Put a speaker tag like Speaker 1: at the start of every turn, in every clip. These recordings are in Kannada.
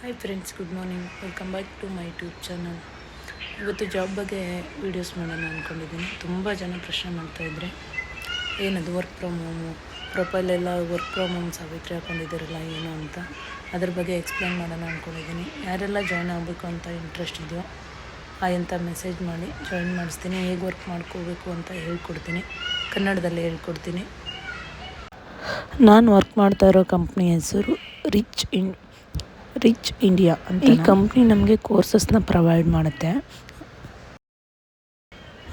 Speaker 1: Hi friends good morning welcome back to my YouTube channel ಇವತ್ತು ಜಾಬ್ ಬಗ್ಗೆ ವೀಡಿಯೋಸ್ ಮಾಡೋಣ ಅಂದ್ಕೊಂಡಿದ್ದೀನಿ ತುಂಬ ಜನ ಪ್ರಶ್ನೆ ಮಾಡ್ತಾಯಿದ್ರೆ ಏನದು ವರ್ಕ್ ಫ್ರಮ್ ಹೋಮು ಪ್ರೊಫೈಲೆಲ್ಲ ವರ್ಕ್ ಫ್ರಮ್ ಹೋಮ್ ಸಾವಿತ್ರಿ ಹಾಕೊಂಡಿದ್ದೀರಲ್ಲ, ಏನು ಅಂತ. ಅದ್ರ ಬಗ್ಗೆ ಎಕ್ಸ್ಪ್ಲೇನ್ ಮಾಡೋಣ ಅಂದ್ಕೊಂಡಿದ್ದೀನಿ ಯಾರೆಲ್ಲ ಜಾಯ್ನ್ ಆಗಬೇಕು ಅಂತ ಇಂಟ್ರೆಸ್ಟ್ ಇದೆಯೋ, ಆ ಎಂಥ ಮೆಸೇಜ್ ಮಾಡಿ ಜಾಯಿನ್ ಮಾಡಿಸ್ತೀನಿ. ಹೇಗೆ ವರ್ಕ್ ಮಾಡ್ಕೋಬೇಕು ಅಂತ ಹೇಳ್ಕೊಡ್ತೀನಿ. ಕನ್ನಡದಲ್ಲಿ ಹೇಳ್ಕೊಡ್ತೀನಿ. ನಾನು ವರ್ಕ್ ಮಾಡ್ತಾ ಇರೋ ಕಂಪ್ನಿ ಹೆಸರು ರಿಚ್ ಇನ್ ರಿಚ್ ಇಂಡಿಯಾ ಅಂತ ಈ ಕಂಪ್ನಿ ನಮಗೆ ಕೋರ್ಸಸ್ನ ಪ್ರೊವೈಡ್ ಮಾಡುತ್ತೆ.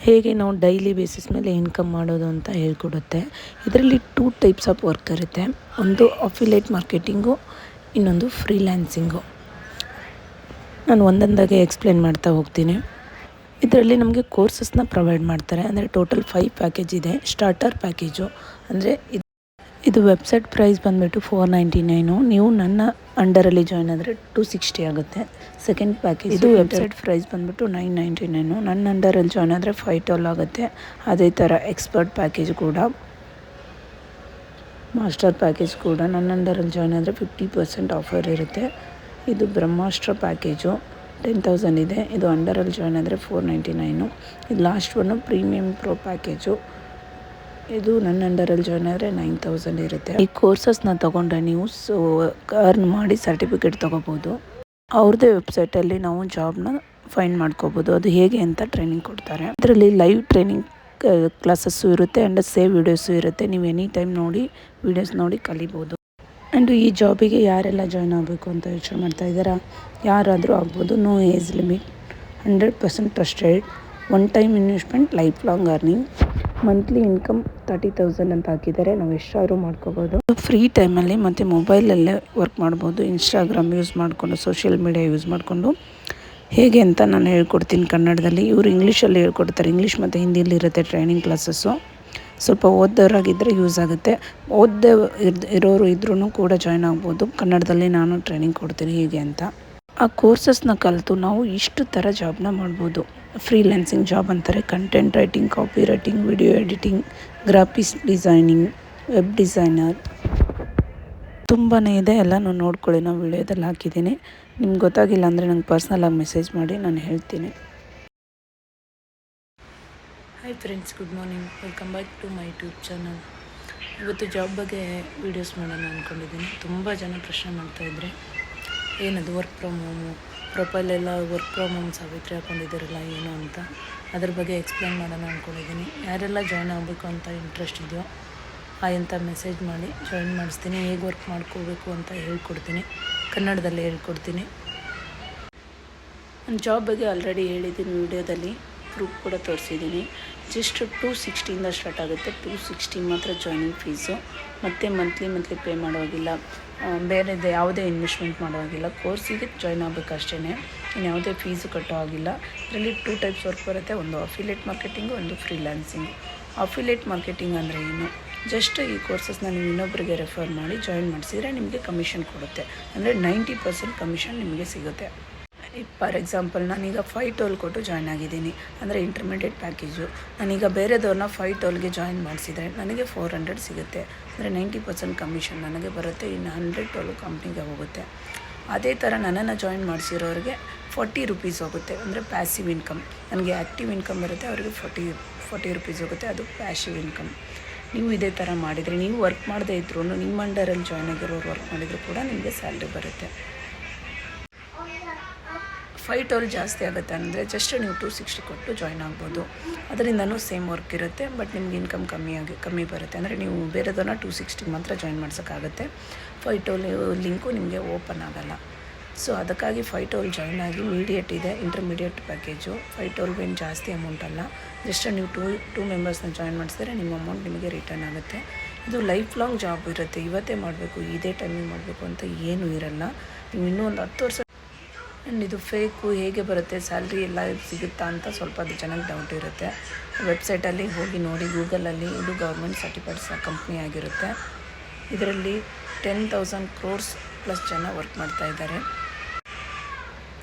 Speaker 1: ಹೇಗೆ ನಾವು ಡೈಲಿ ಬೇಸಿಸ್ ಮೇಲೆ ಇನ್ಕಮ್ ಮಾಡೋದು ಅಂತ ಹೇಳ್ಕೊಡುತ್ತೆ. ಇದರಲ್ಲಿ ಟೂ ಟೈಪ್ಸ್ ಆಫ್ ವರ್ಕ್ ಇರುತ್ತೆ. ಒಂದು ಅಫಿಲೇಟ್ ಮಾರ್ಕೆಟಿಂಗು ಇನ್ನೊಂದು ಫ್ರೀಲ್ಯಾನ್ಸಿಂಗು ನಾನು ಒಂದೊಂದಾಗೆ ಎಕ್ಸ್ಪ್ಲೇನ್ ಮಾಡ್ತಾ ಹೋಗ್ತೀನಿ. ಇದರಲ್ಲಿ ನಮಗೆ ಕೋರ್ಸಸ್ನ ಪ್ರೊವೈಡ್ ಮಾಡ್ತಾರೆ. ಅಂದರೆ ಟೋಟಲ್ ಫೈವ್ ಪ್ಯಾಕೇಜ್ ಇದೆ. ಸ್ಟಾರ್ಟರ್ ಪ್ಯಾಕೇಜು ಅಂದರೆ ಇದು ವೆಬ್ಸೈಟ್ ಪ್ರೈಸ್ ಬಂದುಬಿಟ್ಟು ಫೋರ್ ನೈಂಟಿ ನೈನು ನೀವು ನನ್ನ ಅಂಡರಲ್ಲಿ ಜಾಯ್ನ್ ಆದರೆ ಟು ಸಿಕ್ಸ್ಟಿ ಆಗುತ್ತೆ. ಸೆಕೆಂಡ್ ಪ್ಯಾಕೇಜ್ ಇದು ವೆಬ್ಸೈಟ್ ಪ್ರೈಸ್ ಬಂದುಬಿಟ್ಟು ನೈನ್ ನೈಂಟಿ ನೈನು ನನ್ನ ಅಂಡರಲ್ಲಿ ಜಾಯ್ನ್ ಆದರೆ ಫೈವ್ ಟ್ವೆಲ್ ಆಗುತ್ತೆ. ಅದೇ ಥರ ಎಕ್ಸ್ಪರ್ಟ್ ಪ್ಯಾಕೇಜ್ ಕೂಡ. ಮಾಸ್ಟರ್ ಪ್ಯಾಕೇಜ್ ಕೂಡ ನನ್ನ ಅಂಡರಲ್ಲಿ ಜಾಯ್ನ್ ಆದರೆ ಫಿಫ್ಟಿ ಪರ್ಸೆಂಟ್ ಆಫರ್ ಇರುತ್ತೆ. ಇದು ಬ್ರಹ್ಮಾಸ್ತ್ರ ಪ್ಯಾಕೇಜು ಟೆನ್ ತೌಸಂಡ್ ಇದೆ. ಇದು ಅಂಡರಲ್ಲಿ ಜಾಯ್ನ್ ಆದರೆ ಫೋರ್ ನೈಂಟಿ ನೈನು ಇದು last one premium pro package ಇದು ನನ್ನ ಅಂಡರಲ್ಲಿ ಜಾಯ್ನ್ ಆದರೆ ನೈನ್ ತೌಸಂಡ್ ಇರುತ್ತೆ. ಈ ಕೋರ್ಸಸ್ನ ತೊಗೊಂಡ್ರೆ ನೀವು ಸೊ ಅರ್ನ್ ಮಾಡಿ ಸರ್ಟಿಫಿಕೇಟ್ ತೊಗೋಬೋದು. ಅವ್ರದ್ದೇ ವೆಬ್ಸೈಟಲ್ಲಿ ನಾವು ಜಾಬ್ನ ಫೈಂಡ್ ಮಾಡ್ಕೋಬೋದು. ಅದು ಹೇಗೆ ಅಂತ ಟ್ರೈನಿಂಗ್ ಕೊಡ್ತಾರೆ. ಅದರಲ್ಲಿ ಲೈವ್ ಟ್ರೈನಿಂಗ್ ಕ್ಲಾಸಸ್ಸು ಇರುತ್ತೆ ಆ್ಯಂಡ್ ಸೇವ್ ವೀಡಿಯೋಸು ಇರುತ್ತೆ. ನೀವು ಎನಿ ಟೈಮ್ ನೋಡಿ ವೀಡಿಯೋಸ್ ನೋಡಿ ಕಲಿಬೋದು. ಆ್ಯಂಡ್ ಈ ಜಾಬಿಗೆ ಯಾರೆಲ್ಲ ಜಾಯ್ನ್ ಆಗಬೇಕು ಅಂತ ಯೋಚನೆ ಮಾಡ್ತಾ ಇದ್ದಾರಾ? ಯಾರಾದರೂ ಆಗ್ಬೋದು. No age limit hundred percent trusted one time investment lifelong earning monthly income thirty thousand ಅಂತ ಹಾಕಿದ್ದಾರೆ. ನಾವು ಎಷ್ಟಾದರೂ ಮಾಡ್ಕೋಬೋದು. ಫ್ರೀ ಟೈಮಲ್ಲಿ ಮತ್ತು ಮೊಬೈಲಲ್ಲೇ ವರ್ಕ್ ಮಾಡ್ಬೋದು. ಇನ್ಸ್ಟಾಗ್ರಾಮ್ ಯೂಸ್ ಮಾಡಿಕೊಂಡು ಸೋಷಿಯಲ್ ಮೀಡಿಯಾ ಯೂಸ್ ಮಾಡಿಕೊಂಡು. ಹೇಗೆ ಅಂತ ನಾನು ಹೇಳ್ಕೊಡ್ತೀನಿ ಕನ್ನಡದಲ್ಲಿ. ಇವರು ಇಂಗ್ಲೀಷಲ್ಲಿ ಹೇಳ್ಕೊಡ್ತಾರೆ. ಇಂಗ್ಲೀಷ್ ಮತ್ತು ಹಿಂದಿಯಲ್ಲಿ ಇರುತ್ತೆ ಟ್ರೈನಿಂಗ್ ಕ್ಲಾಸಸ್ಸು ಸ್ವಲ್ಪ ಓದೋರಾಗಿದ್ದರೆ ಯೂಸ್ ಆಗುತ್ತೆ. ಓದ್ದೇ ಇರೋರು ಇದ್ರೂ ಕೂಡ ಜಾಯ್ನ್ ಆಗ್ಬೋದು. ಕನ್ನಡದಲ್ಲಿ ನಾನು ಟ್ರೈನಿಂಗ್ ಕೊಡ್ತೀನಿ ಹೇಗೆ ಅಂತ. ಆ ಕೋರ್ಸಸ್ನ ಕಲಿತು ನಾವು ಇಷ್ಟು ಥರ ಜಾಬ್ನ ಮಾಡ್ಬೋದು. ಫ್ರೀಲ್ಯಾನ್ಸಿಂಗ್ ಜಾಬ್ ಅಂತಾರೆ content writing copy writing video editing graphics designing web designer ತುಂಬಾ ಇದೆ, ಎಲ್ಲನೂ ನೋಡ್ಕೊಳ್ಳಿ, ನಾವು ವಿಡಿಯೋದಲ್ಲಿ ಹಾಕಿದ್ದೀನಿ. ನಿಮ್ಗೆ ಗೊತ್ತಾಗಿಲ್ಲ ಅಂದರೆ ನಂಗೆ ಪರ್ಸ್ನಲಾಗಿ ಮೆಸೇಜ್ ಮಾಡಿ, ನಾನು ಹೇಳ್ತೀನಿ. Hi friends good morning welcome back to my YouTube channel ಇವತ್ತು ಜಾಬ್ ಬಗ್ಗೆ ವೀಡಿಯೋಸ್ ಮಾಡೋಣ ಅಂದ್ಕೊಂಡಿದ್ದೀನಿ ತುಂಬ ಜನ ಪ್ರಶ್ನೆ ಮಾಡ್ತಾಯಿದ್ರೆ ಏನದು ವರ್ಕ್ ಫ್ರಮ್ ಹೋಮು ಪ್ರೊಫೈಲೆಲ್ಲ ವರ್ಕ್ ಫ್ರಮ್ ಹೋಮ್ ಸಾವಿತ್ರಿ ಹಾಕೊಂಡಿದ್ದೀರಲ್ಲ, ಏನು ಅಂತ. ಅದ್ರ ಬಗ್ಗೆ ಎಕ್ಸ್ಪ್ಲೇನ್ ಮಾಡೋಣ ಅಂದ್ಕೊಂಡಿದ್ದೀನಿ ಯಾರೆಲ್ಲ ಜಾಯ್ನ್ ಆಗಬೇಕು ಅಂತ ಇಂಟ್ರೆಸ್ಟ್ ಇದೆಯೋ, ಆ ಅಂತ ಮೆಸೇಜ್ ಮಾಡಿ ಜಾಯಿನ್ ಮಾಡಿಸ್ತೀನಿ. ಹೇಗೆ ವರ್ಕ್ ಮಾಡ್ಕೋಬೇಕು ಅಂತ ಹೇಳ್ಕೊಡ್ತೀನಿ. ಕನ್ನಡದಲ್ಲಿ ಹೇಳ್ಕೊಡ್ತೀನಿ. ನನ್ನ ಜಾಬ್ ಬಗ್ಗೆ ಆಲ್ರೆಡಿ ಹೇಳಿದ್ದೀನಿ ವಿಡಿಯೋದಲ್ಲಿ. ಪ್ರೂಫ್ ಕೂಡ ತೋರಿಸಿದ್ದೀನಿ. ಜಸ್ಟ್ ಟು ಸಿಕ್ಸ್ಟಿಯಿಂದ ಸ್ಟಾರ್ಟ್ ಆಗುತ್ತೆ. ಟು ಸಿಕ್ಸ್ಟಿ ಮಾತ್ರ ಜಾಯ್ನಿಂಗ್ ಫೀಸು ಮತ್ತು ಮಂತ್ಲಿ ಮಂತ್ಲಿ ಪೇ ಮಾಡೋವಾಗಿಲ್ಲ ಬೇರೆದು ಯಾವುದೇ ಇನ್ವೆಸ್ಟ್ಮೆಂಟ್ ಮಾಡೋವಾಗಿಲ್ಲ. ಕೋರ್ಸಿಗೆ ಜಾಯ್ನ್ ಆಗಬೇಕಷ್ಟೇ ಇನ್ನು ಯಾವುದೇ ಫೀಸು ಕಟ್ಟೋ ಆಗಿಲ್ಲ ಇದರಲ್ಲಿ ಟೂ ಟೈಪ್ಸ್ ವರ್ಕ್ ಬರುತ್ತೆ. ಒಂದು ಅಫಿಲೇಟ್ ಮಾರ್ಕೆಟಿಂಗು ಒಂದು ಫ್ರೀಲ್ಯಾನ್ಸಿಂಗ್ ಅಫಿಲೇಟ್ ಮಾರ್ಕೆಟಿಂಗ್ ಅಂದರೆ ಏನು? ಜಸ್ಟ್ ಈ ಕೋರ್ಸಸ್ನ ನೀವು ಇನ್ನೊಬ್ಬರಿಗೆ ರೆಫರ್ ಮಾಡಿ ಜಾಯಿನ್ ಮಾಡಿಸಿದರೆ ನಿಮಗೆ ಕಮಿಷನ್ ಕೊಡುತ್ತೆ. ಅಂದರೆ ನೈಂಟಿ ಪರ್ಸೆಂಟ್ ಕಮಿಷನ್ ನಿಮಗೆ ಸಿಗುತ್ತೆ. ಫಾರ್ ಎಕ್ಸಾಂಪಲ್ ನಾನೀಗ ಫೈವ್ ಟೋಲ್ ಕೊಟ್ಟು ಜಾಯ್ನ್ ಆಗಿದ್ದೀನಿ, ಅಂದರೆ ಇಂಟರ್ಮೀಡಿಯೇಟ್ ಪ್ಯಾಕೇಜು ನಾನೀಗ ಬೇರೆದವ್ರನ್ನ ಫೈವ್ ಟೋಲ್ಗೆ ಜಾಯಿನ್ ಮಾಡಿಸಿದರೆ ನನಗೆ ಫೋರ್ ಹಂಡ್ರೆಡ್ ಸಿಗುತ್ತೆ. ಅಂದರೆ ನೈಂಟಿ ಪರ್ಸೆಂಟ್ ಕಮಿಷನ್ ನನಗೆ ಬರುತ್ತೆ, ಇನ್ನು ಹಂಡ್ರೆಡ್ ಟೋಲ್ ಕಂಪ್ನಿಗೆ ಹೋಗುತ್ತೆ. ಅದೇ ಥರ ನನ್ನನ್ನು ಜಾಯಿನ್ ಮಾಡಿಸಿರೋರಿಗೆ ಫಾರ್ಟಿ ರುಪೀಸ್ ಹೋಗುತ್ತೆ, ಅಂದರೆ ಪ್ಯಾಸಿವ್ ಇನ್ಕಮ್ ನನಗೆ ಆ್ಯಕ್ಟಿವ್ ಇನ್ಕಮ್ ಬರುತ್ತೆ, ಅವರಿಗೆ ಫಾರ್ಟಿ ಫಾರ್ಟಿ ರುಪೀಸ್ ಹೋಗುತ್ತೆ, ಅದು ಪ್ಯಾಸಿವ್ ಇನ್ಕಮ್ ನೀವು ಇದೇ ಥರ ಮಾಡಿದರೆ, ನೀವು ವರ್ಕ್ ಮಾಡದೇ ಇದ್ರೂ ನಿಮ್ಮ ಅಂಡರಲ್ಲಿ ಜಾಯ್ನ್ ಆಗಿರೋರು ವರ್ಕ್ ಮಾಡಿದರೂ ಕೂಡ ನಿಮಗೆ ಸ್ಯಾಲ್ರಿ ಬರುತ್ತೆ. ಫೈವ್ ಟೋಲ್ ಜಾಸ್ತಿ ಆಗುತ್ತೆ ಅಂದರೆ ಜಸ್ಟ್ ನೀವು ಟು ಸಿಕ್ಸ್ಟಿ ಕೊಟ್ಟು ಜಾಯ್ನ್ ಆಗ್ಬೋದು. ಅದರಿಂದನೂ ಸೇಮ್ ವರ್ಕ್ ಇರುತ್ತೆ, ಬಟ್ ನಿಮ್ಗೆ ಇನ್ಕಮ್ ಕಮ್ಮಿ ಆಗಿ, ಕಮ್ಮಿ ಬರುತ್ತೆ. ಅಂದರೆ ನೀವು ಬೇರೆದನ್ನ ಟು ಸಿಕ್ಸ್ಟಿಗೆ ಮಾತ್ರ ಜಾಯ್ನ್ ಮಾಡ್ಸೋಕ್ಕಾಗುತ್ತೆ. ಫೈವ್ ಟೋಲ್ ಲಿಂಕು ನಿಮಗೆ ಓಪನ್ ಆಗೋಲ್ಲ. ಸೊ ಅದಕ್ಕಾಗಿ ಫೈವ್ ಟೋಲ್ ಜಾಯ್ನ್ ಆಗಿ ಮೀಡಿಯೇಟ್ ಇದೆ ಇಂಟರ್ಮೀಡಿಯೇಟ್ ಪ್ಯಾಕೇಜು ಫೈವ್ ಟೋಲ್ಗೇನು ಜಾಸ್ತಿ ಅಮೌಂಟ್ ಅಲ್ಲ. ಜಸ್ಟ್ ನೀವು ಟೂ ಟೂ ಮೆಂಬರ್ಸ್ನ ಜಾಯ್ನ್ ಮಾಡಿಸಿದ್ರೆ ನಿಮ್ಮ ಅಮೌಂಟ್ ನಿಮಗೆ ರಿಟರ್ನ್ ಆಗುತ್ತೆ. ಇದು ಲೈಫ್ ಲಾಂಗ್ ಜಾಬ್ ಇರುತ್ತೆ. ಇವತ್ತೇ ಮಾಡಬೇಕು, ಇದೇ ಟೈಮಿಗೆ ಮಾಡಬೇಕು ಅಂತ ಏನೂ ಇರಲ್ಲ. ನೀವು ಇನ್ನೂ ಒಂದು ಹತ್ತು ವರ್ಷ ಆ್ಯಂಡ್ ಇದು ಫೇಕು ಹೇಗೆ ಬರುತ್ತೆ? ಸ್ಯಾಲ್ರಿ ಎಲ್ಲ ಸಿಗುತ್ತಾ ಅಂತ ಸ್ವಲ್ಪ ಅದು ಚೆನ್ನಾಗಿ ಡೌಟ್ ಇರುತ್ತೆ. ವೆಬ್ಸೈಟಲ್ಲಿ ಹೋಗಿ ನೋಡಿ ಗೂಗಲಲ್ಲಿ ಇದು ಗೌರ್ಮೆಂಟ್ ಸರ್ಟಿಫೈಡ್ ಕಂಪ್ನಿ ಆಗಿರುತ್ತೆ. ಇದರಲ್ಲಿ ಟೆನ್ ತೌಸಂಡ್ ಕ್ರೋರ್ಸ್ ಪ್ಲಸ್ ಜನ ವರ್ಕ್ ಮಾಡ್ತಾ ಇದ್ದಾರೆ.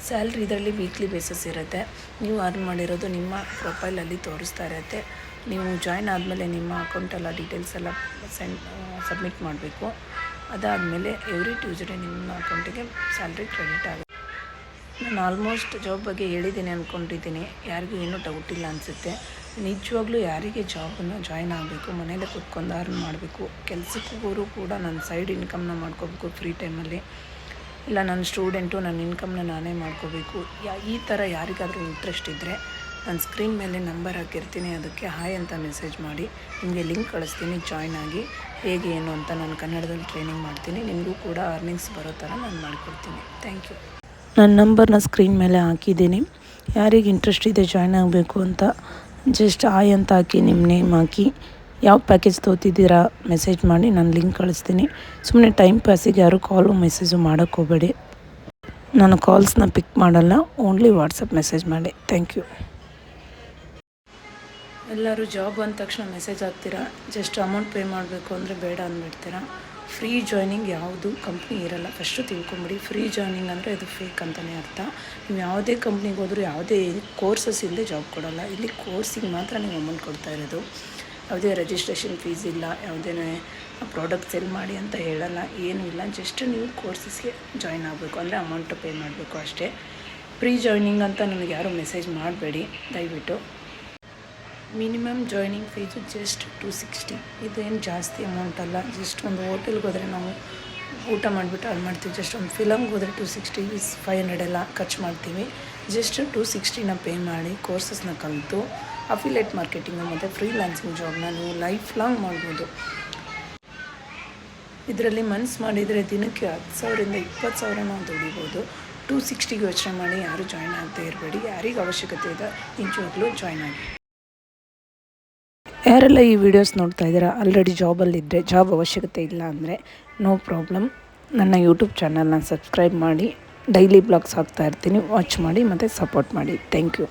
Speaker 1: ಸ್ಯಾಲ್ರಿ ಇದರಲ್ಲಿ ವೀಕ್ಲಿ ಬೇಸಸ್ ಇರುತ್ತೆ. ನೀವು ಅರ್ನ್ ಮಾಡಿರೋದು ನಿಮ್ಮ ಪ್ರೊಫೈಲಲ್ಲಿ ತೋರಿಸ್ತಾ ಇರುತ್ತೆ. ನೀವು ಜಾಯ್ನ್ ಆದಮೇಲೆ ನಿಮ್ಮ ಅಕೌಂಟೆಲ್ಲ ಡೀಟೇಲ್ಸ್ ಎಲ್ಲ ಸೆಂಡ್ ಸಬ್ಮಿಟ್ ಮಾಡಬೇಕು. ಅದಾದಮೇಲೆ ಎವ್ರಿ ಟ್ಯೂಸ್ಡೇ ನಿಮ್ಮ ಅಕೌಂಟಿಗೆ ಸ್ಯಾಲ್ರಿ ಕ್ರೆಡಿಟ್ ಆಗುತ್ತೆ. ನಾನು ಆಲ್ಮೋಸ್ಟ್ ಜಾಬ್ ಬಗ್ಗೆ ಹೇಳಿದ್ದೀನಿ ಅಂದ್ಕೊಂಡಿದ್ದೀನಿ ಯಾರಿಗೂ ಏನೂ ಡೌಟ್ ಇಲ್ಲ ಅನಿಸುತ್ತೆ. ನಿಜವಾಗ್ಲೂ ಯಾರಿಗೆ ಜಾಬನ್ನು ಜಾಯ್ನ್ ಆಗಬೇಕು, ಮನೇಲೆ ಕೂತ್ಕೊಂಡು ಅರ್ನ್ ಮಾಡಬೇಕು, ಕೆಲಸಕ್ಕೆ ಕೂಡ ನನ್ನ ಸೈಡ್ ಇನ್ಕಮ್ನ ಮಾಡ್ಕೋಬೇಕು ಫ್ರೀ ಟೈಮಲ್ಲಿ ಇಲ್ಲ, ನನ್ನ ಸ್ಟೂಡೆಂಟು ನನ್ನ ಇನ್ಕಮ್ನ ನಾನೇ ಮಾಡ್ಕೋಬೇಕು. ಯಾ, ಈ ಥರ ಯಾರಿಗಾದರೂ ಇಂಟ್ರೆಸ್ಟ್ ಇದ್ದರೆ ನನ್ನ ಸ್ಕ್ರೀನ್ ಮೇಲೆ ನಂಬರ್ ಹಾಕಿರ್ತೀನಿ. ಅದಕ್ಕೆ ಹಾಯ್ ಅಂತ ಮೆಸೇಜ್ ಮಾಡಿ. ನಿಮಗೆ ಲಿಂಕ್ ಕಳಿಸ್ತೀನಿ ಜಾಯ್ನ್ ಆಗಿ. ಹೇಗೆ, ಏನು ಅಂತ ನಾನು ಕನ್ನಡದಲ್ಲಿ ಟ್ರೈನಿಂಗ್ ಮಾಡ್ತೀನಿ. ನಿಮಗೂ ಕೂಡ ಅರ್ನಿಂಗ್ಸ್ ಬರೋ ಥರ ನಾನು ಮಾಡಿಕೊಡ್ತೀನಿ. ಥ್ಯಾಂಕ್ ಯು ನನ್ನ ನಂಬರ್ನ ಸ್ಕ್ರೀನ್ ಮೇಲೆ ಹಾಕಿದ್ದೀನಿ. ಯಾರಿಗೆ ಇಂಟ್ರೆಸ್ಟ್ ಇದೆ ಜಾಯ್ನ್ ಆಗಬೇಕು ಅಂತ ಜಸ್ಟ್ ಆಯ್ ಅಂತ ಹಾಕಿ ನಿಮ್ಮ ನೇಮ್ ಹಾಕಿ. ಯಾವ ಪ್ಯಾಕೇಜ್ ತೋತಿದ್ದೀರಾ ಮೆಸೇಜ್ ಮಾಡಿ ನಾನು ಲಿಂಕ್ ಕಳಿಸ್ತೀನಿ. ಸುಮ್ಮನೆ ಟೈಮ್ ಪಾಸಿಗೆ ಯಾರು ಕಾಲು ಮೆಸೇಜು ಮಾಡೋಕ್ಕೆ ಹೋಗಬೇಡಿ. ನಾನು ಕಾಲ್ಸ್ನ ಪಿಕ್ ಮಾಡಲ್ಲ ಓನ್ಲಿ ವಾಟ್ಸಪ್ ಮೆಸೇಜ್ ಮಾಡಿ. ಥ್ಯಾಂಕ್ ಯು ಎಲ್ಲರೂ ಜಾಬ್ ಅಂದ ತಕ್ಷಣ ಮೆಸೇಜ್ ಹಾಕ್ತೀರಾ? ಜಸ್ಟ್ ಅಮೌಂಟ್ ಪೇ ಮಾಡಬೇಕು ಅಂದರೆ ಬೇಡ ಅಂದ್ಬಿಡ್ತೀರಾ? ಫ್ರೀ ಜಾಯ್ನಿಂಗ್ ಯಾವುದು ಕಂಪ್ನಿ ಇರಲ್ಲ. ಫಸ್ಟು ತಿಳ್ಕೊಂಬಿಡಿ. ಫ್ರೀ ಜಾಯ್ನಿಂಗ್ ಅಂದರೆ ಇದು ಫೇಕ್ ಅಂತಲೇ ಅರ್ಥ. ನೀವು ಯಾವುದೇ ಕಂಪ್ನಿಗೆ ಹೋದರೂ ಯಾವುದೇ ಕೋರ್ಸಸ್ ಇಲ್ಲದೆ ಜಾಬ್ ಕೊಡೋಲ್ಲ. ಇಲ್ಲಿ ಕೋರ್ಸಿಗೆ ಮಾತ್ರ ನೀವು ಅಮೌಂಟ್ ಕೊಡ್ತಾ ಇರೋದು. ಯಾವುದೇ ರಿಜಿಸ್ಟ್ರೇಷನ್ ಫೀಸ್ ಇಲ್ಲ, ಯಾವುದೇ ಪ್ರಾಡಕ್ಟ್ ಸೆಲ್ ಮಾಡಿ ಅಂತ ಹೇಳಲ್ಲ, ಏನೂ ಇಲ್ಲ. ಜಸ್ಟ್ ನೀವು ಕೋರ್ಸಸ್ಗೆ ಜಾಯ್ನ್ ಆಗಬೇಕು. ಅಂದರೆ ಅಮೌಂಟ್ ಪೇ ಮಾಡಬೇಕು ಅಷ್ಟೇ. ಪ್ರೀ ಜಾಯ್ನಿಂಗ್ ಅಂತ ನನಗೆ ಯಾರೂ ಮೆಸೇಜ್ ಮಾಡಬೇಡಿ. ದಯವಿಟ್ಟು. Minimum joining fees just two sixty ಇದೇನು ಜಾಸ್ತಿ ಅಮೌಂಟ್ ಅಲ್ಲ. ಜಸ್ಟ್ ಒಂದು ಹೋಟೆಲ್ಗೆ ಹೋದರೆ ನಾವು ಊಟ ಮಾಡಿಬಿಟ್ಟು ಅಲ್ಲಿ ಮಾಡ್ತೀವಿ. ಜಸ್ಟ್ ಒಂದು ಫಿಲಮ್ಗೆ ಹೋದರೆ ಟು ಸಿಕ್ಸ್ಟಿ ಫೈವ್ ಹಂಡ್ರೆಡ್ ಎಲ್ಲ ಖರ್ಚು ಮಾಡ್ತೀವಿ. ಜಸ್ಟ್ ಟು ಸಿಕ್ಸ್ಟಿನ ಪೇ ಮಾಡಿ ಕೋರ್ಸಸ್ನ ಕಲಿತು ಅಫಿಲೇಟ್ ಮಾರ್ಕೆಟಿಂಗು ಮತ್ತು ಫ್ರೀಲಾನ್ಸಿಂಗ್ ಜಾಬ್ನ ನೀವು ಲೈಫ್ ಲಾಂಗ್ ಮಾಡ್ಬೋದು. ಇದರಲ್ಲಿ ಮನ್ಸ್ ಮಾಡಿದರೆ ದಿನಕ್ಕೆ ಹತ್ತು ಸಾವಿರದಿಂದ ಇಪ್ಪತ್ತು ಸಾವಿರ ನಾವು ದುಡಿಬೋದು. ಟು ಸಿಕ್ಸ್ಟಿಗೆ ಯೋಚನೆ ಮಾಡಿ ಯಾರು ಜಾಯ್ನ್ ಆಗದೆ ಇರಬೇಡಿ. ಯಾರಿಗೆ ಅವಶ್ಯಕತೆ ಇದೆ ನಿಜವಾಗ್ಲೂ ಜಾಯ್ನ್ ಆಗಿ ಯಾರೆಲ್ಲ ಈ ವಿಡಿಯೋಸ್ ನೋಡ್ತಾ ಇದ್ದೀರಾ? ಆಲ್ರೆಡಿ ಜಾಬಲ್ಲಿದ್ದರೆ ಜಾಬ್ ಅವಶ್ಯಕತೆ ಇಲ್ಲ ಅಂದರೆ ನೋ ಪ್ರಾಬ್ಲಮ್ ನನ್ನ ಯೂಟ್ಯೂಬ್ ಚಾನಲ್ನ ಸಬ್ಸ್ಕ್ರೈಬ್ ಮಾಡಿ. ಡೈಲಿ ಬ್ಲಾಗ್ಸ್ ಹಾಕ್ತಾ ಇರ್ತೀನಿ. ವಾಚ್ ಮಾಡಿ ಮತ್ತು ಸಪೋರ್ಟ್ ಮಾಡಿ. Thank you